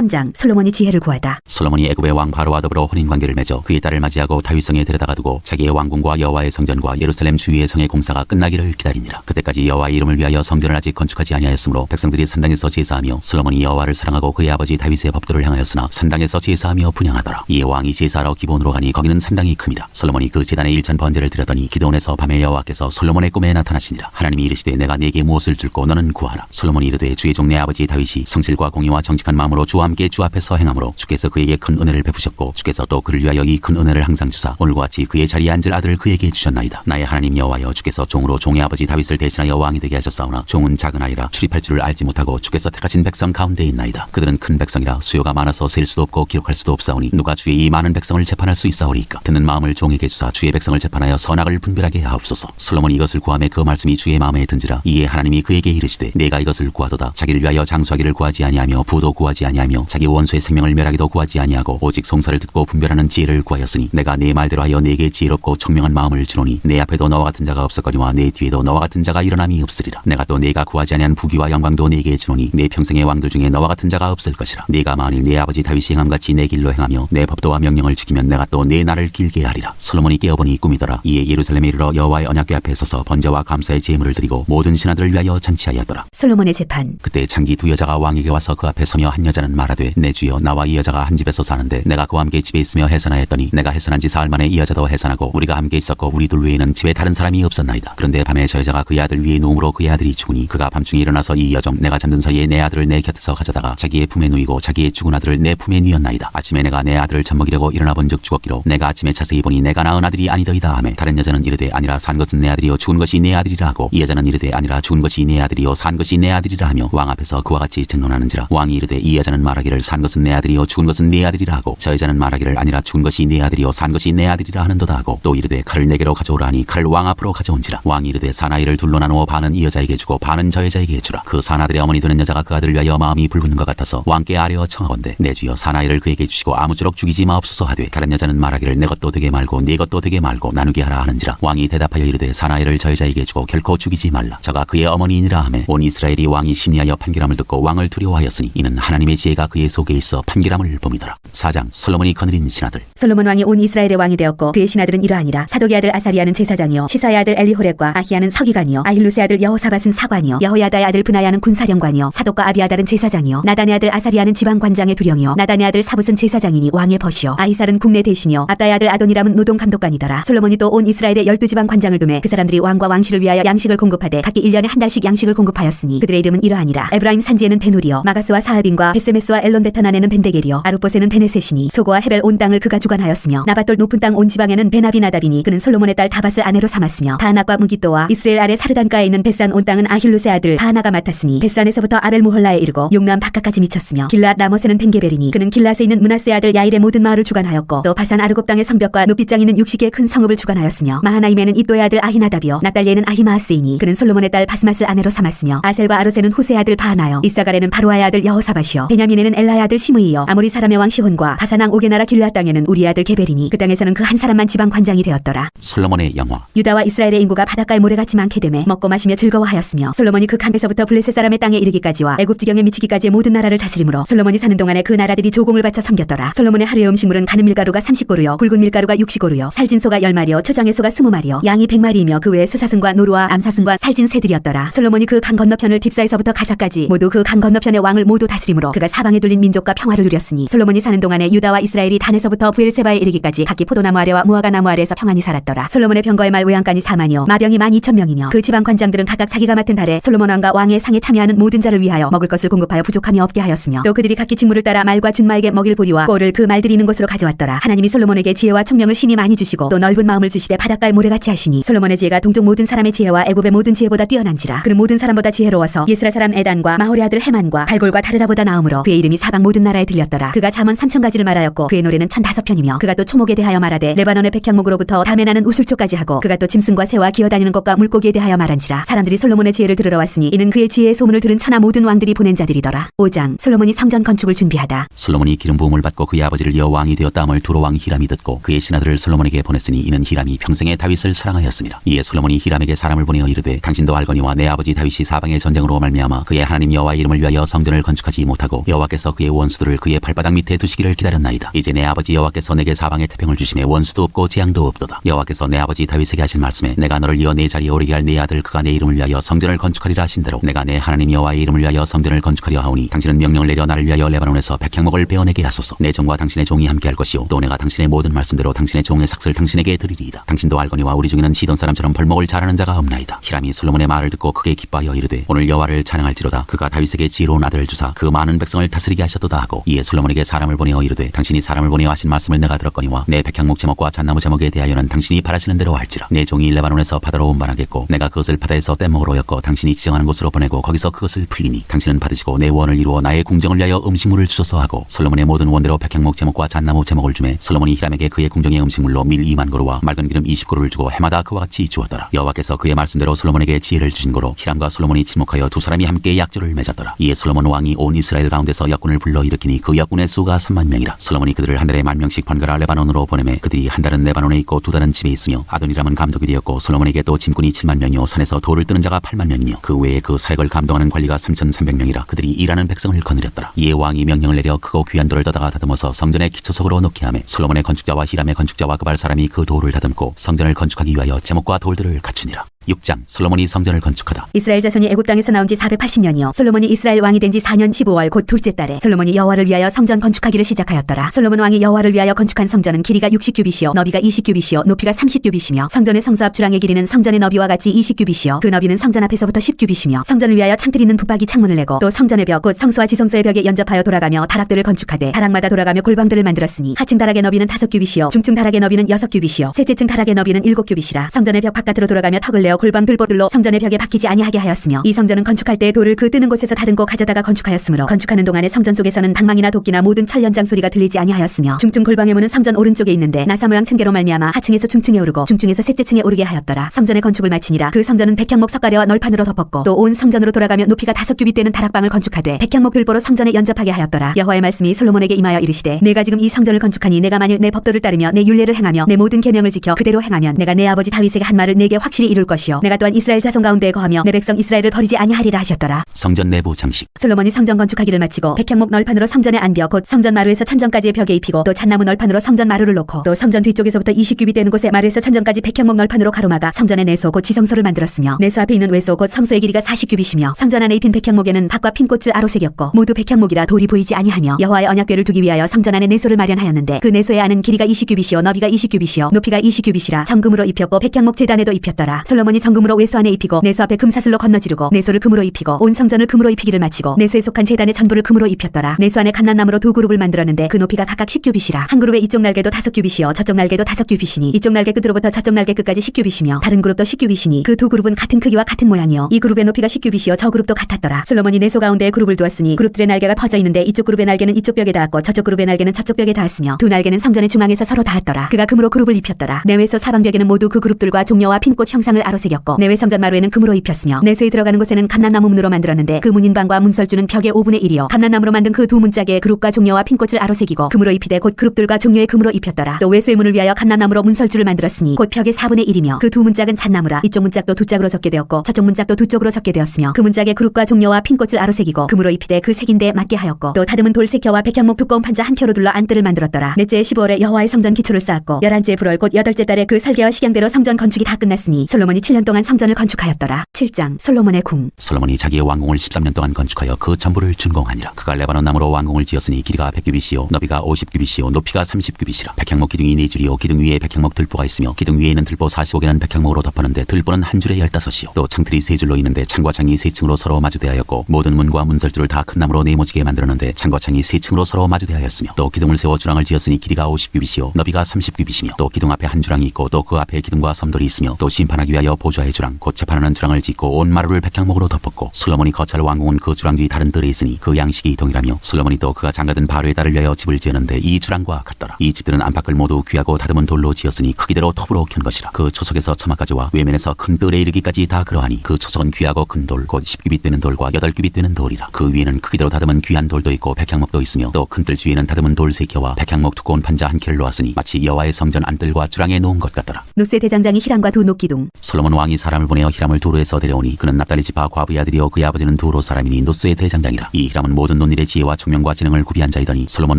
3장 솔로몬이 지혜를 구하다. 솔로몬이 애굽의 왕 바로와 더불어 혼인 관계를 맺어 그의 딸을 맞이하고 다윗성에 데려다가 두고 자기의 왕궁과 여호와의 성전과 예루살렘 주위의 성의 공사가 끝나기를 기다리니라. 그때까지 여호와의 이름을 위하여 성전을 아직 건축하지 아니하였으므로 백성들이 산당에서 제사하며 솔로몬이 여호와를 사랑하고 그의 아버지 다윗의 법도를 향하였으나 산당에서 제사하며 분양하더라. 이에 왕이 제사하러 기본으로 가니 거기는 산당이 큼이라. 솔로몬이 그 제단에 일천 번제를 드렸더니 기도원에서 밤에 여호와께서 솔로몬의 꿈에 나타나시니라. 하나님이 이르시되 내가 네게 무엇을 줄고 너는 구하라. 솔로몬이 이르되 주의 종내 아버지 다윗이 성실과 공의와 정직한 마음으로 주와 함께 주 앞에 서 행함으로 주께서 그에게 큰 은혜를 베푸셨고 주께서 또 그를 위하여 이 큰 은혜를 항상 주사 오늘과 같이 그의 자리에 앉을 아들을 그에게 주셨나이다. 나의 하나님 여호와여 주께서 종으로 종의 아버지 다윗을 대신하여 왕이 되게 하셨사오나 종은 작은 아이라 출입할 줄을 알지 못하고 주께서 택하신 백성 가운데 있나이다. 그들은 큰 백성이라 수요가 많아서 셀 수도 없고 기록할 수도 없사오니 누가 주의 이 많은 백성을 재판할 수 있사오리까 듣는 마음을 종에게 주사 주의 백성을 재판하여 선악을 분별하게 하옵소서. 솔로몬이 이것을 구함에 그 말씀이 주의 마음에 든지라 이에 하나님이 그에게 이르시되 내가 이것을 구하도다 자기를 위하여 장수하기를 구하지 아니하며 부도 구하지 아니하며 자기 원수의 생명을 멸하기도 구하지 아니하고 오직 송사를 듣고 분별하는 지혜를 구하였으니 내가 네 말대로 하여 네게 지혜롭고 청명한 마음을 주노니 내 앞에도 너와 같은 자가 없었거니와 내 뒤에도 너와 같은 자가 일어남이 없으리라. 내가 또 네가 구하지 아니한 부귀와 영광도 네게 주노니 내 평생의 왕들 중에 너와 같은 자가 없을 것이라. 네가 만일 네 아버지 다윗이 행함같이 내 길로 행하며 내 법도와 명령을 지키면 내가 또내 날을 길게 하리라. 솔로몬이 깨어보니 꿈이더라. 이에 예루살렘에 이르러 여호와의 언약궤 앞에 서서 번제와 감사의 제물을 드리고 모든 신하들을 위하여 잔치하였더라. 솔로몬의 재판. 그때 창기 두 여자가 왕에게 와서 그 앞에 서며 한 여자는 말하되 내 주여 나와 이 여자가 한 집에서 사는데 내가 그와 함께 집에 있으며 해산하였더니 내가 해산한 지 사흘 만에 이 여자도 해산하고 우리가 함께 있었고 우리 둘 외에는 집에 다른 사람이 없었나이다. 그런데 밤에 저 여자가 그의 아들 위에 누움으로 그의 아들이 죽으니 그가 밤중에 일어나서 이 여종 내가 잠든 사이에 내 아들을 내 곁에서 가져다가 자기의 품에 누이고 자기의 죽은 아들을 내 품에 누였나이다. 아침에 내가 내 아들을 젖먹이려고 일어나 본즉 죽었기로 내가 아침에 자세히 보니 내가 낳은 아들이 아니더이다 하매 다른 여자는 이르되 아니라 산 것은 내 아들이요 죽은 것이 내 아들이라 하고 이 여자는 이르되 아니라 죽은 것이 내 아들이요 산 것이 내 아들이라 하며 왕 앞에서 그와 같이 증론하는지라 왕이 이르되 이 여자는 말하기를 산 것은 내 아들이요 죽은 것은 내 아들이라 하고 저 여자는 말하기를 아니라 죽은 것이 내 아들이요 산 것이 내 아들이라 하는도다 하고 또 이르되 칼을 내게로 가져오라 하니 칼을 왕 앞으로 가져온지라. 왕이 이르되 사나이를 둘로 나누어 반은 이 여자에게 주고 반은 저 여자에게 주라. 그 사나들의 어머니 되는 여자가 그 아들을 위하여 마음이 불붙는 것 같아서 왕께 아뢰어 청하건대. 내 주여 사나이를 그에게 주시고 아무쪼록 죽이지 마옵소서 하되 다른 여자는 말하기를 내 것도 되게 말고 네 것도 되게 말고 나누게 하라 하는지라. 왕이 대답하여 이르되 사나이를 저 여자에게 주고 결코 죽이지 말라. 저가 그의 어머니이니라 하매 온 이스라엘이 왕이 심리하여 판결함을 듣고 왕을 두려워하였으니 이는 하나님의 지혜가 그의 속에 있어 판결함을 봄이더라. 사장 솔로몬이 거느린 신하들. 솔로몬 왕이 온 이스라엘의 왕이 되었고 그의 신하들은 이러하니라. 사독의 아들 아사리아는 제사장이요. 시사의 아들 엘리호렉과 아히야는 서기관이요. 아힐루스의 아들 여호사밧은 사관이요. 여호야다의 아들 분하야는 군사령관이요. 사독과 아비아달은 제사장이요. 나단의 아들 아사리아는 지방관장의 두령이요. 나단의 아들 사붓은 제사장이니 왕의 벗이요. 아히살은 국내 대신이요. 압다의 아들 아도니람은 노동 감독관이더라. 솔로몬이 또 온 이스라엘의 열두 지방 관장을 두매 그 사람들이 왕과 왕실을 위하여 양식을 공급하되 각기 일년에한 달씩 양식을 공급하였으니 그들의 이름은 이러하니라. 에브라임 산지에는 베누리요. 마가스와 사할빈과 베세메스 와 엘론 베타난에는 벤데겔이요 아루봇에는 베네셋이니 소고와 헤벨 온 땅을 그가 주관하였으며 나밧돌 높은 땅 온 지방에는 베나비나답이니 그는 솔로몬의 딸 다밧을 아내로 삼았으며 다낙과 무기또와 이스라엘 아래 사르단가에 있는 베산 온 땅은 아힐루스의 아들 바나가 맡았으니 베산에서부터 아벨 무홀라에 이르고 용남 바깥까지 미쳤으며 길랏 라모스는 벤게벨이니 그는 길랏에 있는 문하스의 아들 야일의 모든 마을을 주관하였고 또 바산 아르곱 땅의 성벽과 높이장 있는 60개의 큰 성읍을 주관하였으며 마하나임에는 이또의 아들 아히나답이요 납달리에는 아히마하스이니 그는 솔로몬의 딸 바스맛을 아내로 삼았으며 아셀과 아로세는 호세의 아들 바하나요 이사갈에는 바로아의 아들 여호사밧이요 베냐민 에는 엘라의 아들 시므이요 아모리 사람의 왕 시혼과 바사낭 오게 나라 길랏 땅에는 우리의 아들 게벨이니 그 땅에서는 그 한 사람만 지방 관장이 되었더라. 솔로몬의 영화. 유다와 이스라엘의 인구가 바닷가에 모래같이 많게 되매 먹고 마시며 즐거워하였으며 솔로몬이 그 강에서부터 블레셋 사람의 땅에 이르기까지와 애굽 지경에 미치기까지의 모든 나라를 다스림으로 솔로몬이 사는 동안에 그 나라들이 조공을 바쳐 섬겼더라. 솔로몬의 하루의 음식물은 가는 밀가루가 30고루요 굵은 밀가루가 60고루요 살진 소가 10마리요 초장의 소가 20마리요 양이 100마리이며 그 외에 수사승과 노루와 암사승과 살진 새들이었더라. 솔로몬이 그 강 건너편을 딥사에서부터 가사까지 모두 그 강 건너편의 왕을 모두 다스림으로 그가 사방 에 둘린 민족과 평화를 누렸으니 솔로몬이 사는 동안에 유다와 이스라엘이 단에서부터 부엘세바에 이르기까지 각기 포도나무 아래와 무화과 나무 아래에서 평안히 살았더라. 솔로몬의 병거의 말 외양간이 4만이요 마병이 1만 2천 명이며 그 지방 관장들은 각각 자기가 맡은 달에 솔로몬 왕과 왕의 상에 참여하는 모든 자를 위하여 먹을 것을 공급하여 부족함이 없게 하였으며 또 그들이 각기 직무를 따라 말과 준마에게 먹일 보리와 꼴을 그 말들이 있는 곳으로 가져왔더라. 하나님이 솔로몬에게 지혜와 총명을 심히 많이 주시고 또 넓은 마음을 주시되 바닷가에 모래같이 하시니 솔로몬의 지혜가 동족 모든 사람의 지혜와 애굽의 모든 지혜보다 뛰어난지라. 그는 모든 사람보다 지혜로워서 예스라 사람 에단과 마홀의 아들 헤만과 발골과 다르다보다 나음으로 그의 이름이 사방 모든 나라에 들렸더라. 그가 잠언 3천 가지를 말하였고 그의 노래는 천 다섯 편이며 그가 또 초목에 대하여 말하되 레바논의 백향목으로부터 담에 나는 우슬초까지 하고 그가 또 짐승과 새와 기어다니는 것과 물고기에 대하여 말한지라. 사람들이 솔로몬의 지혜를 들으러 왔으니 이는 그의 지혜의 소문을 들은 천하 모든 왕들이 보낸 자들이더라. 5장 솔로몬이 성전 건축을 준비하다. 솔로몬이 기름 부음을 받고 그의 아버지를 이어 왕이 되었다함을 두로 왕 히람이 듣고 그의 신하들을 솔로몬에게 보냈으니 이는 히람이 평생에 다윗을 사랑하였습니다. 이에 솔로몬이 히람에게 사람을 보내어 이르되 당신도 알거니와 내 아버지 다윗이 사방의 전쟁으로 말미암아 그의 하나님 여호와 이름을 위하여 성전을 건축하지 못하고 여호와께 여호와께서 그의 원수들을 그의 발바닥 밑에 두시기를 기다렸나이다. 이제 내 아버지 여호와께서 내게 사방에 태평을 주심에 원수도 없고 재앙도 없도다. 여호와께서 내 아버지 다윗에게 하신 말씀에 내가 너를 이어 내 자리에 오르게 할 내 아들 그가 내 이름을 위하여 성전을 건축하리라 하신 대로 내가 내 하나님 여호와의 이름을 위하여 성전을 건축하려 하오니 당신은 명령을 내려 나를 위하여 레바논에서 백향목을 베어내게 하소서. 내 종과 당신의 종이 함께 할 것이요 또 내가 당신의 모든 말씀대로 당신의 종의 삭슬 당신에게 드리리이다. 당신도 알거니와 우리 중에는 시돈 사람처럼 벌목을 잘하는 자가 없나이다. 히람이 솔로몬의 말을 듣고 크게 기뻐하여 이르되 오늘 여호와를 찬양할지로다. 그가 다윗에게 지혜로운 아들을 주사 그 많은 백성을 다스리게 하셨도다 하고 이에 솔로몬에게 사람을 보내어 이르되 당신이 사람을 보내어 하신 말씀을 내가 들었거니와 내 백향목 제목과 잣나무 제목에 대하여는 당신이 바라시는 대로 할지라. 내 종이 레바논에서 바다로 운반하겠고 내가 그것을 바다에서 떼먹으러 였고 당신이 지정하는 곳으로 보내고 거기서 그것을 풀리니 당신은 받으시고 내 원을 이루어 나의 궁정을 위하여 음식물을 주소서 하고 솔로몬의 모든 원대로 백향목 제목과 잣나무 제목을 주매 솔로몬이 히람에게 그의 궁정의 음식물로 밀 2만 고루와 맑은 기름 20고루를 주고 해마다 그와 같이 주었더라 여호와께서 그의 말씀대로 솔로몬에게 지혜를 주신 고로 히람과 솔로몬이 침묵하여 두 사람이 함께 약조를 맺었더라 이에 솔로몬 왕이 온 이스라엘 가운데서 역군을 불러 일으키니 그 역군의 수가 3만 명이라. 솔로몬이 그들을 한 달에 만 명씩 번갈아 레바논으로 보내매 그들이 한 달은 레바논에 있고 두 달은 집에 있으며 아도니람은 감독이 되었고 솔로몬에게 또 짐꾼이 7만 명이요. 산에서 돌을 뜨는 자가 8만 명이며 그 외에 그 사역을 감동하는 관리가 3,300명이라. 그들이 일하는 백성을 거느렸더라. 이에 왕이 명령을 내려 크고 귀한 돌을 떠다가 다듬어서 성전의 기초석으로 놓게 하매 솔로몬의 건축자와 히람의 건축자와 그발 사람이 그 돌을 다듬고 성전을 건축하기 위하여 제목과 돌들을 갖추니라 6장 솔로몬이 성전을 건축하다. 이스라엘 자손이 애굽 땅에서 나온 지 480년이요. 솔로몬이 이스라엘 왕이 된 지 4년 15월 곧 둘째 달에 솔로몬이 여호와를 위하여 성전 건축하기를 시작하였더라. 솔로몬 왕이 여호와를 위하여 건축한 성전은 길이가 60규빗이요 너비가 20규빗이요 높이가 30규빗이며 성전의 성수합 주랑의 길이는 성전의 너비와 같이 20규빗이요. 그 너비는 성전 앞에서부터 10규빗이며 성전을 위하여 창틀 있는 붙박이 창문을 내고 또 성전의 벽 곧 성수와 지성소의 벽에 연접하여 돌아가며 다락들을 건축하되 다락마다 돌아가며 골방들을 만들었으니 하층 다락의 너비는 5규빗이요 중층 다락의 너비는 6규빗이요 셋째 층 다락의 너비는 7규빗이라 성전의 벽 바깥으로 돌아가며 턱을 내어 골방 들보들로 성전의 벽에 박히지 아니하게 하였으며 이 성전은 건축할 때 돌을 그 뜨는 곳에서 다듬고 가져다가 건축하였으므로 건축하는 동안에 성전 속에서는 방망이나 도끼나 모든 철연장 소리가 들리지 아니하였으며 중층 골방의 문은 성전 오른쪽에 있는데 나사 모양 층계로 말미암아 하층에서 중층에 오르고 중층에서 셋째 층에 오르게 하였더라. 성전의 건축을 마치니라. 그 성전은 백향목 석가래와 널판으로 덮었고 또 온 성전으로 돌아가며 높이가 다섯 규빗 되는 다락방을 건축하되 백향목 들보로 성전에 연접하게 하였더라. 여호와의 말씀이 솔로몬에게 임하여 이르시되 내가 지금 이 성전을 건축하니 내가 만일 내 법도를 따르며 내 율례를 행하며 내 모든 계명을 지켜 그대로 행하면 내가 내 아버지 다윗에게 한 말을 내게 확실히 이룰 것이 요 내가 또한 이스라엘 자손 가운데에 거하며 내 백성 이스라엘을 버리지 아니하리라 하셨더라. 성전 내부 장식. 솔로몬이 성전 건축하기를 마치고 백향목 널판으로 성전의 안벽 곧 성전 마루에서 천정까지의 벽에 입히고 또 잣나무 널판으로 성전 마루를 놓고 또 성전 뒤쪽에서부터 20규빗 되는 곳에 마루에서 천정까지 백향목 널판으로 가로막아 성전의 내소 곧 지성소를 만들었으며 내소 앞에 있는 외소 곧 성소의 길이가 40규빗이며 성전 안에 입힌 백향목에는 밭과 핀 꽃을 아로 새겼고 모두 백향목이라 돌이 보이지 아니하며 여호와의 언약궤를 두기 위하여 성전 안에 내소를 마련하였는데 그 내소의 안은 길이가 20규빗이요 너비가 20규빗이요 높이가 20규빗이라 정금으로 입혔고 백향목 제단에도 입혔더라. 솔로몬 이 정금으로 외소 안에 입히고 내소 앞에 금사슬로 건너지르고 내소를 금으로 입히고 온 성전을 금으로 입히기를 마치고 내소에 속한 제단의 전부를 금으로 입혔더라. 내소 안에 감난나무로 두 그룹을 만들었는데 그 높이가 각각 10규빗이라. 한 그룹의 이쪽 날개도 다섯 규빗이요. 저쪽 날개도 다섯 규빗이니 이쪽 날개 끝으로부터 저쪽 날개 끝까지 10규빗이며 다른 그룹도 10규빗이니 그 두 그룹은 같은 크기와 같은 모양이요. 이 그룹의 높이가 10규빗이요. 저 그룹도 같았더라. 솔로몬이 내소 가운데에 그룹을 두었으니 그룹들의 날개가 퍼져 있는데 이쪽 그룹의 날개는 이쪽 벽에 닿았고 저쪽 그룹의 날개는 저쪽 벽에 닿았으며 두 날개는 성전의 중앙에서 서로 닿았더라. 그가 금으로 그룹을 입혔더라. 내외소 사방벽에는 모두 그 그룹들과 종려와 핀꽃 형상을 아로 새겼고 내외 성전 마루에는 금으로 입혔으며 내소에 들어가는 곳에는 감난나무 문으로 만들었는데 그 문인방과 문설주는 벽의 5분의 1이요. 감난나무로 만든 그 두 문짝에 그룹과 종려와 핀꽃을 아로 새기고 금으로 입히되 곧 그룹들과 종려의 금으로 입혔더라. 또 외소의 문을 위하여 감난나무로 문설주를 만들었으니 곧 벽의 4분의 1이며 그 두 문짝은 잣나무라. 이쪽 문짝도 두 짝으로 섞게 되었고 저쪽 문짝도 두 쪽으로 섞게 되었으며 그 문짝에 그룹과 종려와 핀꽃을 아로 새기고 금으로 입히되 그 색인데 맞게 하였고 또 다듬은 돌 세켜와 백향목 두꺼운 판자 한 켜로 둘러 안뜰을 만들었더라. 넷째 15월에 여호와의 성전 기초를 쌓았고 열한째 불월 곧 여덟째 달에 그 설계와 식양대로 성전 건축이 다 끝났으니 솔로몬이 7년 동안 성전을 건축하였더라 7장 솔로몬의 궁 솔로몬이 자기의 왕궁을 13년 동안 건축하여 그 전부를 준공하니라. 그가 레바논 나무로 왕궁을 지었으니 길이가 100규빗이요 너비가 50규빗이요 높이가 30규빗이라. 백향목 기둥이 네 줄이요 기둥 위에 백향목 들보가 있으며 기둥 위에 있는 들보 45개는 백향목으로 덮었는데 들보는 한 줄에 15이요 또 창틀이 세 줄로 있는데 창과 창이 세 층으로 서로 마주대하였고 모든 문과 문설주를 다큰 나무로 네모지게 만들었는데 창과 창이 세 층으로 서로 마주대하였으며 또 기둥을 세워 주랑을 지었으니 길이가 50규빗이요 너비가 30규빗이며 또 기둥 앞에 한 주랑이 있고 또 그 앞에 기둥과 섬돌이 있으며 또 심판하기 위하여 보좌의 주랑 곧 재판하는 주랑을 짓고 온 마루를 백향목으로 덮었고 솔로몬이 거찰 왕궁은 그 주랑 뒤 다른 뜰에 있으니 그 양식이 동일하며 솔로몬이 또 그가 장가든 바로의 딸을 위하여 집을 지었는데 이 주랑과 같더라. 이 집들은 안팎을 모두 귀하고 다듬은 돌로 지었으니 크기대로 톱으로 켠 것이라. 그 초석에서 처마까지와 외면에서 큰 뜰에 이르기까지 다 그러하니 그 초석은 귀하고 큰 돌 곧 10규빗 되는 돌과 8규빗 되는 돌이라. 그 위에는 크기대로 다듬은 귀한 돌도 있고 백향목도 있으며 또 큰 뜰 주위에는 다듬은 돌세 켜와 백향목 두꺼운 판자 한 켜를 놓았으니 마치 여호와의 성전 안뜰과 주랑에 놓은 것 같더라. 노세 대장장이 히람과 두 녹기둥. 솔로몬은 솔로몬 왕이 사람을 보내어 히람을 두로에서 데려오니 그는 납달리 지파 과부의 아들이요 그의 아버지는 두로 사람이니 노스의 대장장이라. 이 히람은 모든 논일의 지혜와 총명과 지능을 구비한 자이더니 솔로몬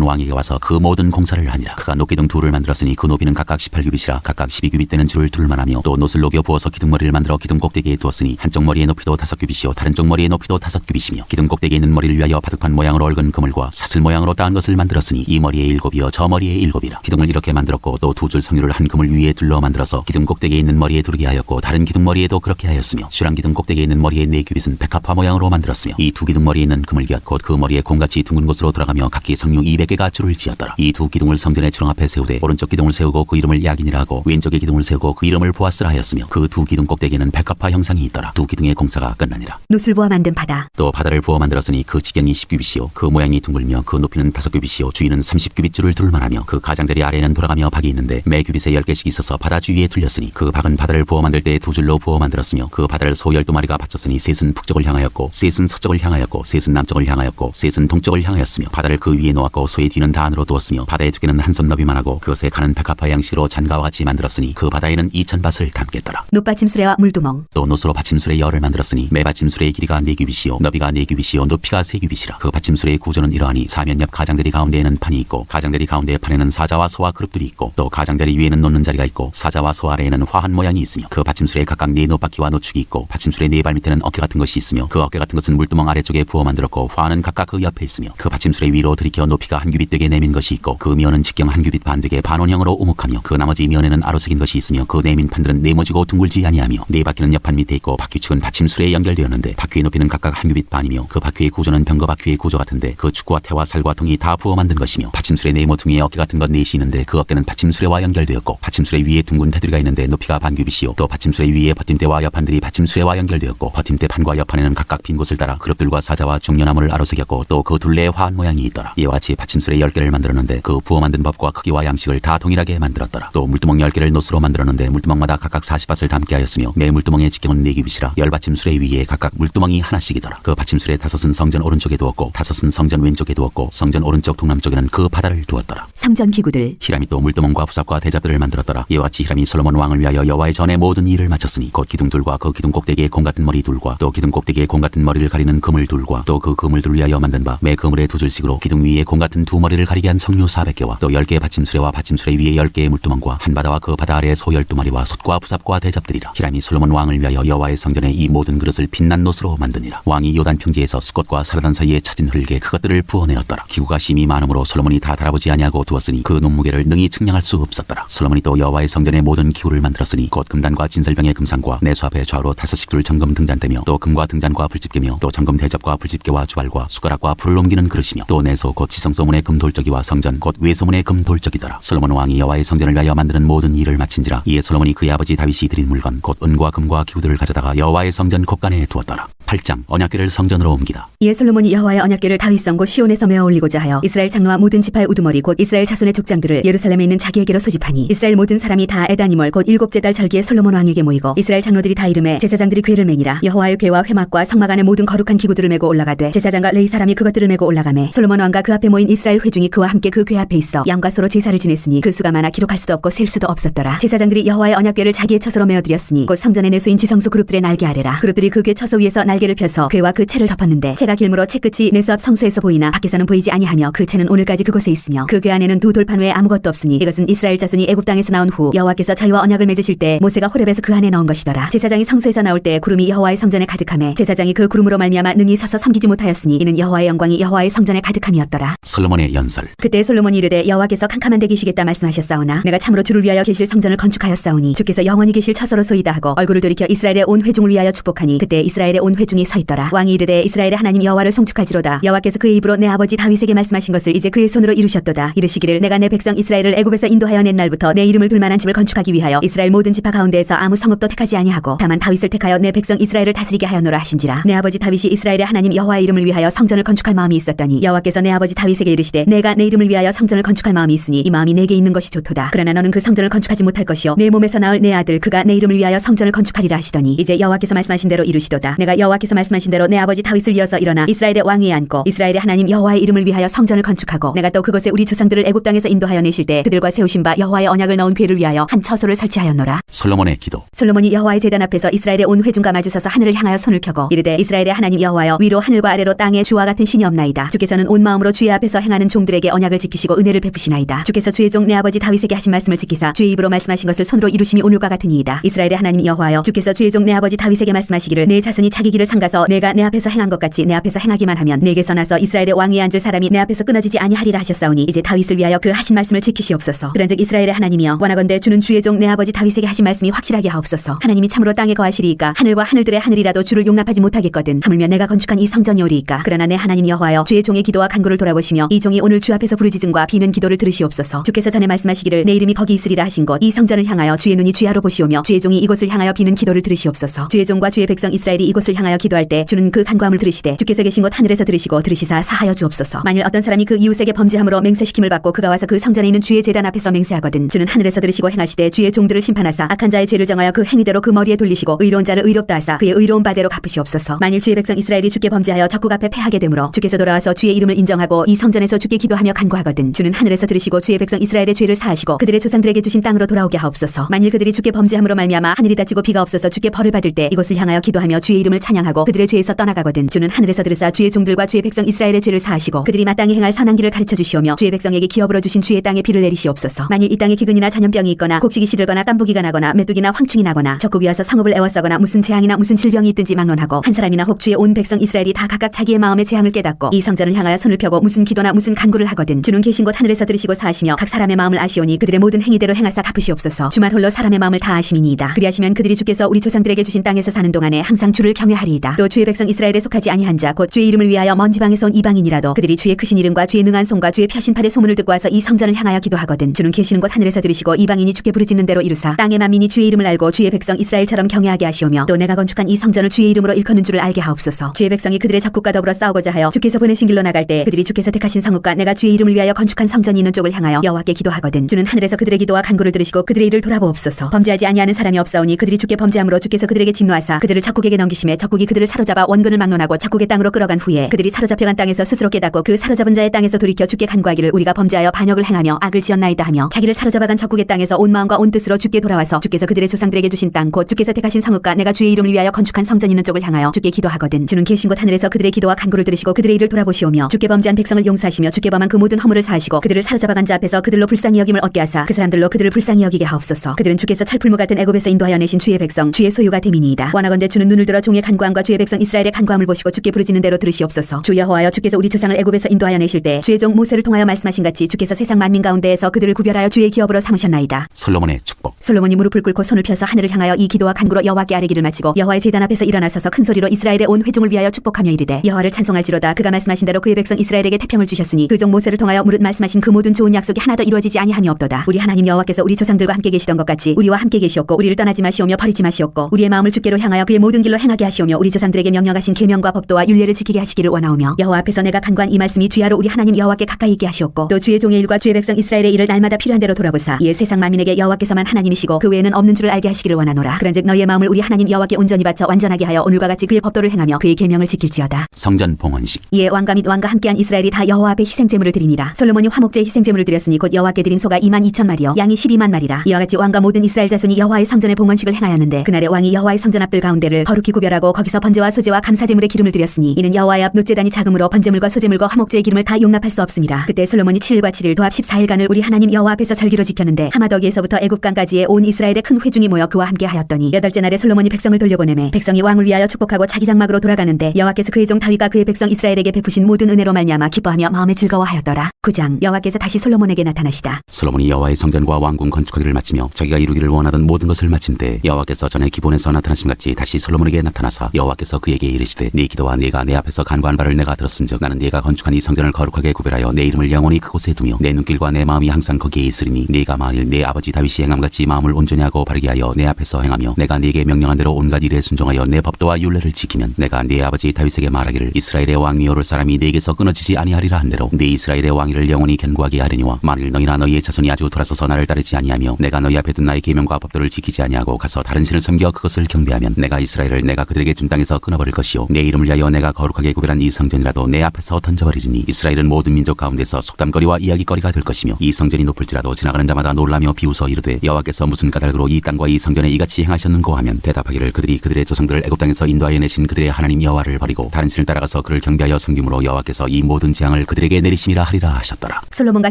왕에게 와서 그 모든 공사를 하니라. 그가 노기둥 둘을 만들었으니 그 높이는 각각 18규빗이라 각각 12규빗 되는 줄을 둘만 하며 또 노슬 녹여 부어서 기둥머리를 만들어 기둥 꼭대기에 두었으니 한쪽 머리의 높이도 다섯 규빗이요 다른 쪽 머리의 높이도 다섯 규빗이며 기둥 꼭대기에 있는 머리를 위하여 바둑판 모양으로 얽은 그물과 사슬 모양으로 따은 것을 만들었으니 이 머리에 일곱이요 저 머리에 일곱이라. 기둥을 이렇게 만들었고 또 두 줄 성류를 한 그물 위에 둘러 만들어서 기둥 꼭대기에 있는 머리에 두르게 하였고 다른 기둥 머리에도 그렇게 하였으며 슈랑 기둥 꼭대기에 있는 머리에 네 규빗은 백합화 모양으로 만들었으며 이 두 기둥 머리에 있는 곁곧그 머리에 공같이 둥근 곳으로 돌아가며 각기 성류 200개가 줄을 지었더라. 이 두 기둥을 성전의 주렁 앞에 세우되 오른쪽 기둥을 세우고 그 이름을 야긴이라 하고 왼쪽의 기둥을 세우고 그 이름을 보아스라 하였으며 그 두 기둥 꼭대기에는 백합화 형상이 있더라. 두 기둥의 공사가 끝나니라. 노술보와 만든 바다. 또 바다를 부어 만들었으니 그 지경이 10규빗이요. 그 모양이 둥글며 그 높이는 다섯 규빗이요. 주위는 30규빗 줄을 둘만하며 그 가장자리 아래에는 돌아가며 박이 있는데 매 규빗에 10개씩 있어서 바다 주위에 둘렸으니 그 박은 바다를 부어 만들 때두 줄로 부어 만들었으며 그 바다를 소 열두 마리가 바쳤으니 셋은 북쪽을 향하였고 셋은 서쪽을 향하였고 셋은 남쪽을 향하였고 셋은 동쪽을 향하였으며 바다를 그 위에 놓았고 소의 뒤는 다 안으로 두었으며 바다의 두께는 한 손 너비만 하고 그것에 가는 백합화 양식으로 잔가와 같이 만들었으니 그 바다에는 이천 밭을 담겠더라. 높받침 수레와 물두멍. 또 노스로 받침술의 열을 만들었으니 매 받침술의 길이가 네 규빗이요 너비가 네 규빗이요 높이가 세 규빗이라. 그 받침술의 구조는 이러하니 사면 옆 가장자리 가운데에는 판이 있고 가장자리 가운데 판에는 사자와 소와 그룹들이 있고 또 가장자리 위에는 놓는 자리가 있고 사자와 소 아래에는 화한 모양이 있으며 그 받침술 에 각각 네 노바퀴와 노축이 있고 받침술의 네 발 밑에는 어깨 같은 것이 있으며 그 어깨 같은 것은 물두멍 아래쪽에 부어 만들었고 화는 각각 그 옆에 있으며 그 받침술의 위로 들이켜 높이가 한 규빗 되게 내민 것이 있고 그 면은 직경 한 규빗 반 되게 반원형으로 우묵하며 그 나머지 면에는 아로새긴 것이 있으며 그 내민 판들은 네모지고 둥글지 아니하며 네 바퀴는 옆판 밑에 있고 바퀴 축은 받침술에 연결되었는데 바퀴의 높이는 각각 한 규빗 반이며 그 바퀴의 구조는 병거 바퀴의 구조 같은데 그 축구와 태와 살과 통이 다 부어 만든 것이며 받침술의 네 모퉁이에 어깨 같은 것 넷이 있는데 그 어깨는 받침술에와 연결되었고 받침술의 위에 둥근 테두리가 있는데 높이가 반 규빗이요. 또 받침술 의 위에 버팀대와 옆판들이 받침술에와 연결되었고 버팀대 판과 옆판에는 각각 빈 곳을 따라 그룹들과 사자와 중년나무를 아로새겼고 또 그 둘레에 화한 모양이 있더라. 이와 같이 받침술의 열 개를 만들었는데 그 부어 만든 법과 크기와 양식을 다 동일하게 만들었더라. 또 물두멍 열 개를 노스로 만들었는데 물두멍마다 각각 40밭을 담게 하였으며 매 물두멍의 직경은 네 규빗이라 열 받침술의 위에 각각 물두멍이 하나씩이더라. 그 받침술의 다섯은 성전 오른쪽에 두었고 다섯은 성전 왼쪽에 두었고 성전 오른쪽 동남쪽에는 그 바다를 두었더라. 성전 기구들. 히람이 또 물두멍과 부삽과 대잡들을 만들었더라. 이와 같이 히람이 솔로몬 왕을 위하여 여호와의 전에 모든 일을 마쳤으니 곧 기둥 둘과 그 기둥 꼭대기에 공 같은 머리 둘과 또 기둥 꼭대기에 공 같은 머리를 가리는 그물 둘과 또 그 그물들 위하여 만든 바 매 그물의 두 줄씩으로 기둥 위에 공 같은 두 머리를 가리게 한 성류 400개와 또 10개의 받침수레와 받침수레 위에 10개의 물두멍과 한 바다와 그 바다 아래에 소 12마리와 솥과 부삽과 대잡들이라. 히람이 솔로몬 왕을 위하여 여호와의 성전에 이 모든 그릇을 빛난 노스로 만드니라. 왕이 요단 평지에서 수꽃과 사르단 사이에 찾은 흙에 그것들을 부어내었더라. 기구가 심히 많으므로 솔로몬이 다 달아보지 아니하고 두었으니 그 눈무게를 능히 측량할 수 없었더라. 솔로몬이 또 여호와의 성전의 모든 기구를 만들었으니 곧 금단과 진설병 의 금상과 내수 앞에 좌우로 다섯씩 둘 정금 등잔대며 또 금과 등잔과 불집게며 또 정금 대접과 불집게와 주발과 숟가락과 불을 옮기는 그릇이며 또 내소 곧 지성소문의 금돌적이와 성전 곧 외소문의 금돌적이더라. 솔로몬 왕이 여호와의 성전을 위하여 만드는 모든 일을 마친지라 이에 솔로몬이 그의 아버지 다윗이 드린 물건 곧 은과 금과 기구들을 가져다가 여호와의 성전 곳간에 두었더라. 8장 언약궤를 성전으로 옮기다. 이에 솔로몬이 여호와의 언약궤를 다윗성 곧 시온에서 메어 올리고자 하여 이스라엘 장로와 모든 지파의 우두머리 곧 이스라엘 자손의 족장들을 예루살렘에 있는 자기에게로 소집하니 이스라엘 모든 사람이 다 에다니멀 곧 일곱째 달 절기에 솔로몬 왕에게 모 이고 이스라엘 장로들이 다 이름에 제사장들이 궤를 매니라. 여호와의 궤와 회막과 성막 안에 모든 거룩한 기구들을 메고 올라가되 제사장과 레이 사람이 그것들을 메고 올라가매 솔로몬 왕과 그 앞에 모인 이스라엘 회중이 그와 함께 그궤 앞에 있어 양과 소로 제사를 지냈으니 그 수가 많아 기록할 수도 없고 셀 수도 없었더라. 제사장들이 여호와의 언약궤를 자기의 처소로 메어 드렸으니 곧 성전의 내수인 지성소 그룹들의 날개 아래라. 그룹들이 그궤 처소 위에서 날개를 펴서 궤와 그 채를 덮었는데 채가 길므로 채 끝이 내수 앞 성소에서 보이나 밖에서는 보이지 아니하며 그 채는 오늘까지 그곳에 있으며 그궤 안에는 두 돌판 외에 아무것도 없으니 이것은 이스라엘 자손이 애굽 땅에서 나온 후 여호와께서 저희와 언약을 맺으실 때 모세가 호렙에서 그 안에 넣은 것이더라. 제사장이 성소에서 나올 때 구름이 여호와의 성전에 가득하매 제사장이 그 구름으로 말미암아 능히 서서 섬기지 못하였으니 이는 여호와의 영광이 여호와의 성전에 가득함이었더라. 솔로몬의 연설. 그때 솔로몬이 이르되 여호와께서 캄캄한 데 계시겠다 말씀하셨사오나 내가 참으로 주를 위하여 계실 성전을 건축하였사오니 주께서 영원히 계실 처소로 소이다 하고 얼굴을 돌이켜 이스라엘의 온 회중을 위하여 축복하니 그때 이스라엘의 온 회중이 서 있더라. 왕이 이르되 이스라엘의 하나님 여호와를 송축할지로다. 여호와께서 그의 입으로 내 아버지 다윗에게 말씀하신 것을 이제 그의 손으로 이루셨도다. 이르시기를 내가 내 백성 이스라엘을 애굽에서 인도하여 낸 날부터 내 이름을 둘 만한 집을 건축하기 위하여 이스라엘 모든 지파 가운데에서 아무 성 읍도 택하지 아니하고 다만 다윗을 택하여 내 백성 이스라엘을 다스리게 하였노라 하신지라. 내 아버지 다윗이 이스라엘의 하나님 여호와의 이름을 위하여 성전을 건축할 마음이 있었더니 여호와께서 내 아버지 다윗에게 이르시되 내가 내 이름을 위하여 성전을 건축할 마음이 있으니 이 마음이 내게 있는 것이 좋도다. 그러나 너는 그 성전을 건축하지 못할 것이요 내 몸에서 나을 내 아들 그가 내 이름을 위하여 성전을 건축하리라 하시더니 이제 여호와께서 말씀하신 대로 이루시도다. 내가 여호와께서 말씀하신 대로 내 아버지 다윗을 이어서 일어나 이스라엘의 왕위에 앉고 이스라엘의 하나님 여호와의 이름을 위하여 성전을 건축하고 내가 또 그곳에 우리 조상들을 애굽 땅에서 인도하여 내실 때 그들과 세우신 바 여호와의 언약을 넣은 궤를 위하여 한 처소를 설치하였노라. 솔로몬의 기도 솔로몬이 여호와의 제단 앞에서 이스라엘의 온 회중과 마주서서 하늘을 향하여 손을 펴고 이르되 이스라엘의 하나님 여호와여 위로 하늘과 아래로 땅에 주와 같은 신이 없나이다. 주께서는 온 마음으로 주의 앞에서 행하는 종들에게 언약을 지키시고 은혜를 베푸시나이다. 주께서 주의 종 내 아버지 다윗에게 하신 말씀을 지키사 주의 입으로 말씀하신 것을 손으로 이루심이 오늘과 같으니이다. 이스라엘의 하나님 여호와여 주께서 주의 종 내 아버지 다윗에게 말씀하시기를 내 자손이 자기 길을 삼가서 내가 내 앞에서 행한 것 같이 내 앞에서 행하기만 하면 내게서 나서 이스라엘의 왕위에 앉을 사람이 내 앞에서 끊어지지 아니하리라 하셨사오니 이제 다윗을 위하여 그 하신 말씀을 지키시옵소서. 그런즉 이스라엘의 하나님이여 원하건대 주는 주의 종 내 아버지 다윗에게 하신 말씀이 확실하게 하옵 소서 하나님이 참으로 땅에 거하시리이까 하늘과 하늘들의 하늘이라도 주를 용납하지 못하겠거든. 하물며 내가 건축한 이 성전이오리이까? 그러나 내 하나님 여호와여 주의 종의 기도와 간구를 돌아보시며 이 종이 오늘 주 앞에서 부르짖음과 비는 기도를 들으시옵소서. 주께서 전에 말씀하시기를 내 이름이 거기 있으리라 하신 곳 이 성전을 향하여 주의 눈이 주야로 보시오며 주의 종이 이곳을 향하여 비는 기도를 들으시옵소서. 주의 종과 주의 백성 이스라엘이 이곳을 향하여 기도할 때 주는 그 간구함을 들으시되 주께서 계신 곳 하늘에서 들으시고 들으시사 사하여 주옵소서. 만일 어떤 사람이 그 이웃에게 범죄함으로 맹세시킴을 받고 그가 와서 그 성전에 있는 주의 제단 앞에서 맹세하거든 주는 하늘에서 들으시고 행하시되 주의 종들을 심판하사 악한 자의 죄를 정하여 그 행위대로 그 머리에 돌리시고 의로운 자를 의롭다 하사 그의 의로운 바대로 갚으시옵소서. 만일 주의 백성 이스라엘이 주께 범죄하여 적국 앞에 패하게 되므로 주께서 돌아와서 주의 이름을 인정하고 이 성전에서 주께 기도하며 간구하거든 주는 하늘에서 들으시고 주의 백성 이스라엘의 죄를 사하시고 그들의 조상들에게 주신 땅으로 돌아오게 하옵소서. 만일 그들이 주께 범죄함으로 말미암아 하늘이 닫히고 비가 없어서 주께 벌을 받을 때 이곳을 향하여 기도하며 주의 이름을 찬양하고 그들의 죄에서 떠나가거든 주는 하늘에서 들으사 주의 종들과 주의 백성 이스라엘의 죄를 사하시고 그들이 마땅히 행할 선한 길을 가르쳐 주시오며 주의 백성에게 기업으로 주신 주의 땅에 비를 내리시옵소서. 만일 이 땅에 기근이나 전염병이 있거나 곡식이 시들거나 깐부기가 나거나 메뚜기나 황충이 나거나 적국 위에서 성읍을 애워싸거나 무슨 재앙이나 무슨 질병이 있든지 막론하고 한 사람이나 혹 주의 온 백성 이스라엘이 다 각각 자기의 마음의 재앙을 깨닫고 이 성전을 향하여 손을 펴고 무슨 기도나 무슨 간구를 하거든 주는 계신 곳 하늘에서 들으시고 사하시며 각 사람의 마음을 아시오니 그들의 모든 행위대로 행하사 갚으시옵소서. 주말 홀로 사람의 마음을 다 아심이니이다. 그리하시면 그들이 주께서 우리 조상들에게 주신 땅에서 사는 동안에 항상 주를 경외하리이다. 또 주의 백성 이스라엘에 속하지 아니한 자 곧 주의 이름을 위하여 먼 지방에서 온 이방인이라도 그들이 주의 크신 이름과 주의 능한 손과 주의 펴신 팔의 소문을 듣고 와서 이 성전을 향하여 기도하거든 주는 계시는 곳 하늘에서 들으시고 이방인이 주께 부르짖는 대로 이루사 땅의 만민이 주의 이름을 알고 주의 백성 이스라엘처럼 경외하게 하시오며 또 내가 건축한 이 성전을 주의 이름으로 일컫는 줄을 알게 하옵소서. 주의 백성이 그들의 적국과 더불어 싸우고자 하여 주께서 보내신 길로 나갈 때 그들이 주께서 택하신 성읍과 내가 주의 이름을 위하여 건축한 성전이 있는 쪽을 향하여 여호와께 기도하거든. 주는 하늘에서 그들의 기도와 간구를 들으시고 그들의 일을 돌아보옵소서. 범죄하지 아니하는 사람이 없사오니 그들이 주께 범죄함으로 주께서 그들에게 진노하사 그들을 적국에게 넘기심에 적국이 그들을 사로잡아 원근을 막론하고 적국의 땅으로 끌어간 후에 그들이 사로잡혀간 땅에서 스스로 깨닫고 그 사로잡은 자의 땅에서 돌이켜 주께 간구하기를 우리가 범죄하여 반역을 행하며 악을 지었나이다 하며 자기를 사로잡아간 적국의 땅에서 온 마음과 온 뜻으로 주께 돌아와서 주께서 그들의 조상들 에게 주신 땅 곧 주께서 택하신 성읍과 내가 주의 이름을 위하여 건축한 성전 있는 쪽을 향하여 주께 기도하거든. 주는 계신 곳 하늘에서 그들의 기도와 간구를 들으시고 그들의 일을 돌아보시오며 주께 범죄한 백성을 용서하시며 주께 범한 그 모든 허물을 사하시고 그들을 사로잡아간 자 앞에서 그들로 불쌍히 여김을 얻게 하사 그 사람들로 그들을 불쌍히 여기게 하옵소서. 그들은 주께서 철풀무 같은 애굽에서 인도하여 내신 주의 백성 주의 소유가 됨이니이다. 원하건대 주는 눈을 들어 종의 간구함과 주의 백성 이스라엘의 간구함을 보시고 주께 부르짖는 대로 들으시옵소서. 주 여호와여 주께서 우리 조상을 애굽에서 인도하여 내실 때 주의 종 모세를 통하여 말씀하신 같이 주께서 세상 만민 가운데에서 그들을 구별하여 주의 기업으로 삼으셨나이다. 솔로몬의 축복. 솔로몬이 무릎을 꿇고 손을 펴서 하늘을 향하여 이 기도와 간구로 여호와께 아뢰기를 마치고 여호와의 제단 앞에서 일어나서서 큰 소리로 이스라엘의 온 회중을 위하여 축복하며 이르되 여호와를 찬송할지로다. 그가 말씀하신 대로 그의 백성 이스라엘에게 태평을 주셨으니 그 종 모세를 통하여 무릇 말씀하신 그 모든 좋은 약속이 하나도 이루어지지 아니함이 없도다. 우리 하나님 여호와께서 우리 조상들과 함께 계시던 것 같이 우리와 함께 계시었고 우리를 떠나지 마시오며 버리지 마시었고 우리의 마음을 주께로 향하여 그의 모든 길로 행하게 하시오며 우리 조상들에게 명령하신 계명과 법도와 윤례를 지키게 하시기를 원하오며 여호와 앞에서 내가 간구한 이 말씀이 주야로 우리 하나님 여호와께 가까이 있게 하시었고 또 주의 종의 일과 주의 백성 이스라엘의 일을 날마다 필요한 대로 돌아보사 이에 세상 만민에게 여호와께서만 하나님이시고 그 외에는 없는 줄을 알게 하시 기를 원하노라. 그런즉 너희의 마음을 우리 하나님 여호와께 온전히 바쳐 완전하게 하여 오늘과 같이 그의 법도를 행하며 그의 계명을 지킬지어다. 성전 봉헌식. 이에 왕과 및 왕과 함께한 이스라엘이 다 여호와 앞에 희생 제물을 드리니라. 솔로몬이 화목제 희생 제물을 드렸으니 곧 여호와께 드린 소가 2만 2천 마리요. 양이 12만 마리라. 이와 같이 왕과 모든 이스라엘 자손이 여호와의 성전에 봉헌식을 행하였는데 그날에 왕이 여호와의 성전 앞들 가운데를 거룩히 구별하고 거기서 번제와 소제와 감사 제물의 기름을 드렸으니 이는 여호와의 앞 노제단이 작음으로 번제물과 소제물과 화목제의 기름을 다 용납할 수 없습니다. 그때 솔로몬이 7일과 7일 도합 14일간을 우리 하나님 여호와 앞에서 절기로 지켰는데 하마더기에서부터 애굽강까지의 온 이스라엘의 큰 회중이 모여 그와 함께 하였더니 여덟째 날에 솔로몬이 백성을 돌려보내매 백성이 왕을 위하여 축복하고 자기 장막으로 돌아가는데 여호와께서 그의 종 다윗과 그의 백성 이스라엘에게 베푸신 모든 은혜로 말미암아 기뻐하며 마음에 즐거워하였더라. 9장 여호와께서 다시 솔로몬에게 나타나시다. 솔로몬이 여호와의 성전과 왕궁 건축하기를 마치며 자기가 이루기를 원하던 모든 것을 마친 때 여호와께서 전에 기본에서 나타나심 같이 다시 솔로몬에게 나타나사 여호와께서 그에게 이르시되 네 기도와 네가 내 앞에서 간구한 바를 내가 들었은즉 나는 네가 건축한 이 성전을 거룩하게 구별하여 내 이름을 영원히 그곳에 두며 내 눈길과 내 마음이 항상 거기에 있으리니 네가 만일 내 아버지 다윗이 행함같이 마음을 온전히 하고 바르게 하여 내 앞에서 행하며 내가 네게 명령한 대로 온갖 일에 순종하여 내 법도와 율례를 지키면 내가 네 아버지 다윗에게 말하기를 이스라엘의 왕위 오를 사람이 네게서 끊어지지 아니하리라 한 대로 네 이스라엘의 왕위를 영원히 견고하게 하려니와 만일 너희나 너희의 자손이 아주 돌아서서 나를 따르지 아니하며 내가 너희 앞에 둔 나의 계명과 법도를 지키지 아니하고 가서 다른 신을 섬겨 그것을 경배하면 내가 이스라엘을 내가 그들에게 준 땅에서 끊어버릴 것이요. 내 이름을 위하여 내가 거룩하게 구별한 이 성전이라도 내 앞에서 던져버리리니 이스라엘은 모든 민족 가운데서 속담거리와 이야기거리가 될 것이며 이 성전이 높을지라도 지나가는 자마다 놀라며 비웃어 이르되 여호와께서 무슨 까닭으로 이 땅과 이 성전에 이같이 행하셨는고 하면 대답하기를 그들이 그들의 조상들을 애굽 땅에서 인도하여 내신 그들의 하나님 여호와를 버리고 다른 신을 따라가서 그를 경배하여 섬김으로 여호와께서 이 모든 재앙을 그들에게 내리심이라 하리라 하셨더라. 솔로몬과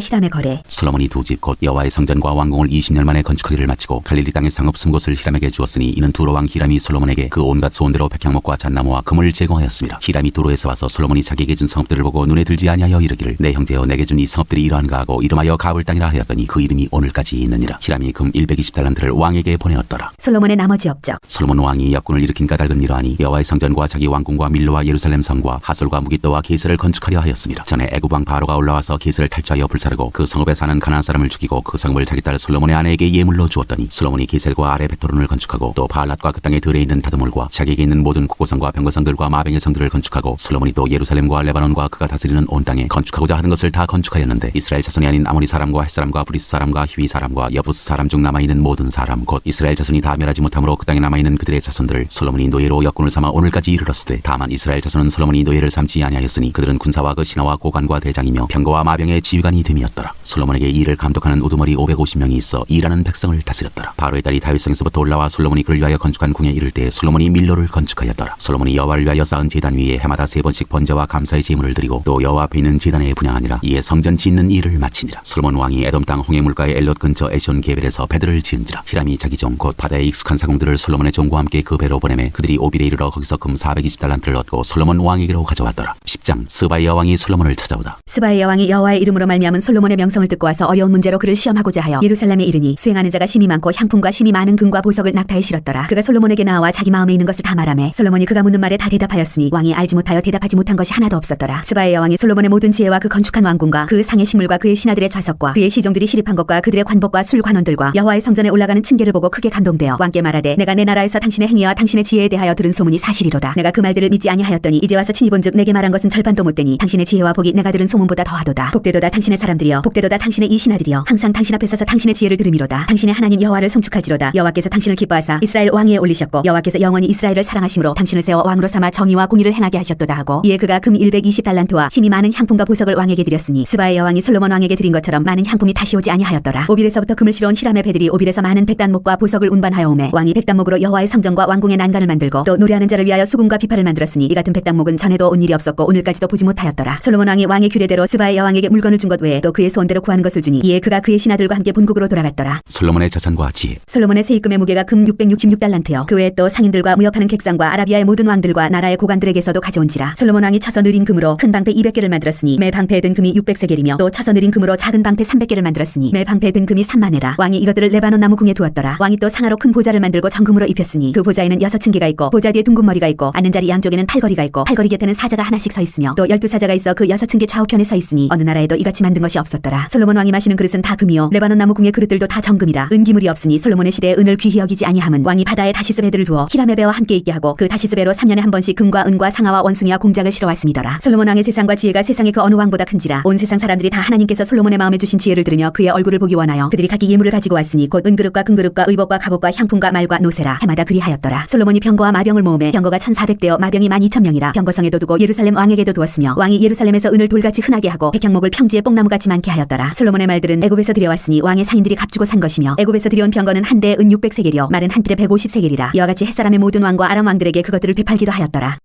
히람의 거래 솔로몬이 두 집 곧 여호와의 성전과 왕궁을 20년 만에 건축하기를 마치고 갈릴리 땅의 상업 숨곳을 히람에게 주었으니 이는 두로 왕 히람이 솔로몬에게 그 온갖 소원대로 백향목과 잣나무와 금을 제공하였습니다. 히람이 두로에서 와서 솔로몬이 자기에게 준 성읍들을 보고 눈에 들지 아니하여 이르기를 내 형제여 내게 준 이 성읍들이 이러한가 하고 이름하여 가을 땅이라 하였더니 그 이름이 오늘까지 있느니라. 히람이 금 120달란트를 왕에게 보내었 더라. 솔로몬의 나머지 업적 솔로몬 왕이 역군을 일으킨 까닭은 이러하니 여호와의 성전과 자기 왕궁과 밀로와 예루살렘 성과 하솔과 무기또와 게스를 건축하려 하였습니다. 전에 애굽 왕 바로가 올라와서 게스를 탈취하여 불사르고 그 성읍에 사는 가나안 사람을 죽이고 그 성읍을 자기 딸 솔로몬의 아내에게 예물로 주었더니 솔로몬이 게셀과 아래 베토론을 건축하고 또 바알랏과 그 땅에 들에 있는 다드몰과 자기에게 있는 모든 국고성과 병거성들과 마병의 성들을 건축하고 솔로몬이 또 예루살렘과 레바논과 그가 다스리는 온 땅에 건축하고자 하는 것을 다 건축하였는데 이스라엘 자손이 아닌 아모리 사람과 헷 사람과 브리스 사람과 히위 사람과 여부스 사람 중 남아 있는 모든 사람 곧 이스라엘 자손이 다 멸하지 못함으로 그 땅에 남아 있는 그들의 자손들을 솔로몬이 노예로 역군을 삼아 오늘까지 이르렀으되 다만 이스라엘 자손은 솔로몬이 노예를 삼지 아니하였으니 그들은 군사와 그 신하와 고관과 대장이며 병거와 마병의 지휘관이 됨이었더라. 솔로몬에게 이 일을 감독하는 우두머리 550명이 있어 일하는 백성을 다스렸더라. 바로의 딸이 다윗성에서부터 올라와 솔로몬이 그를 위하여 건축한 궁에 이를 때 솔로몬이 밀로를 건축하였더라. 솔로몬이 여호와를 위하여 쌓은 제단 위에 해마다 세 번씩 번제와 감사의 제물을 드리고 또 여호와 앞에 있는 제단에 분양하니라. 이에 성전 짓는 일을 마치니라. 솔로몬 왕이 에돔 땅 홍해 물가의 엘롯 근처 에시온 게벨에서 배들을 지은지라. 히람이 자기 종곧 바다에 익숙한 사공들을 솔로몬의 종과 함께 그 배로 보내매 그들이 오빌에 이르러 거기서 금 420달란트를 얻고 솔로몬 왕에게로 가져왔더라. 10장 스바이 여왕이 솔로몬을 찾아오다. 스바의 여왕이 여호와의 이름으로 말미암은 솔로몬의 명성을 듣고 와서 어려운 문제로 그를 시험하고자 하여 예루살렘에 이르니 수행하는 자가 심이 많고 향품과 심이 많은 금과 보석을 낙타에 실었더라. 그가 솔로몬에게 나와 자기 마음에 있는 것을 다 말하매 솔로몬이 그가 묻는 말에 다 대답하였으니 왕이 알지 못하여 대답하지 못한 것이 하나도 없었더라. 스바의 여왕이 솔로몬의 모든 지혜와 그 건축한 왕궁과 그 상의 식물과 그의 신하들의 좌석과 그의 시종들이 시립한 것과 그들의 관복과 술 관원들과 여호와의 성전에 올라가는 층계를 보고 크게 감동되어 왕께 말하되 내가 내 나라에서 당신의 행위와 당신의 지혜에 대하여 들은 소문이 사실이로다. 내가 그 말들을 믿지 아니하였더니 이제 와서 친히 본즉 내게 말한 것은 절반도 못 되니 당신의 지혜와 복이 내가 들은 소문보다 더하도다. 복되도다 당신의 사람들이여. 복되도다 당신의 이 신하들이여. 항상 당신 앞에 서서 당신의 지혜를 들음이로다. 당신의 하나님 여호와를 송축할지로다. 여호와께서 당신을 기뻐하사 이스라엘 왕위에 올리셨고 여호와께서 영원히 이스라엘을 사랑하심으로 당신을 세워 왕으로 삼아 정의와 공의를 행하게 하셨도다 하고 이에 그가 금 120달란트와 심이 많은 향품과 보석을 왕에게 드렸으니 스바의 여왕이 솔로몬 왕에게 드린 것처럼 많은 향품이 다시 오지 아니하였더라. 오빌에서부터 금을 실어온 히람의 배들이 오빌에서 많은 백단목과 보석을 운반하여 오매 왕이 백단목으로 여호와의 성전과 왕궁의 난간을 만들고 또 노래하는 자를 위하여 수금과 비파를 만들었으니 이 같은 백단목은 전에도 온 일이 없었고 오늘까지도 보지 못하였더라 솔로몬 왕이 왕의 규례대로 스바의 여왕에게 물건을 준 것 외에 또 그의 소원대로 구하는 것을 주니 이에 그가 그의 신하들과 함께 본국으로 돌아갔더라 솔로몬의 자산과 지혜 솔로몬의 세입금의 무게가 금 666달란트요. 그 외에 또 상인들과 무역하는 객상과 아라비아의 모든 왕들과 나라의 고관들에게서도 가져온지라. 솔로몬 왕이 쳐서 느린 금으로 큰 방패 200개를 만들었으니 매 방패에 든 금이 600세겔이며 또 쳐서 느린 금으로 작은 방패 300개를 만들었으니 매 방패에 든 금이 3만회라. 왕이 이것들을 레바논 나무 궁에 두었더라. 왕이 또 상하로 큰 보좌를 만들고 정금으로 입혔으니 그 보좌에는 여섯 층계가 있고 보좌 뒤에 둥근 머리가 있고 앉는 자리 양쪽에는 팔걸이가 있고 팔걸이 곁에는 사자가 하나씩 서 있으며 또 열두 사자가 있어 그 여섯 층계 좌우편에 서 있으니 어느 나라에도 이같이 만든 것이 없었더라. 솔로몬 왕이 마시는 그릇은 다 금이요 레바논 나무 궁의 그릇들도 다 정금이라. 은기물이 없으니 솔로몬의 시대에 은을 귀히 여기지 아니함은 왕이 바다에 다시스 배들을 두어 히람의 배와 함께 있게 하고 그 다시스 배로 3년에 한 번씩 금과 은과 상아와 원숭이와 공작을 실어 왔음이더라. 솔로몬 왕의 재산과 지혜가 세상의 그 어느 왕보다 큰지라 온 세상 사람들이 다 하나님께서 솔로몬의 마음에 주신 지혜를 들으며 그의 얼굴을 보기 원하여 그들이 각기 예물을 가지고 왔으니 곧 은그릇과 금그릇과 의복과 갑옷과 향품과 말과 노세라 해마다 그리하였더라. 솔로몬이 병거와 마병을 모음에 병거가 1400대여 마병이 12,000명이라 병거성에도 두고 예루살렘 왕에게도 두었으며 왕이 예루살렘에서 은을 돌같이 흔하게 하고 백향목을 평지에 뽕나무같이 많게 하였더라. 솔로몬의 말들은 애굽에서 들여왔으니 왕의 상인들이 값주고 산 것이며 애굽에서 들여온 병거는 한 대에 은 600세겔이요 말은 한 뜰에 150세겔이라 이와 같이 햇사람의 모든 왕과 아람 왕들에게 그것들을 되팔기도 하였더라.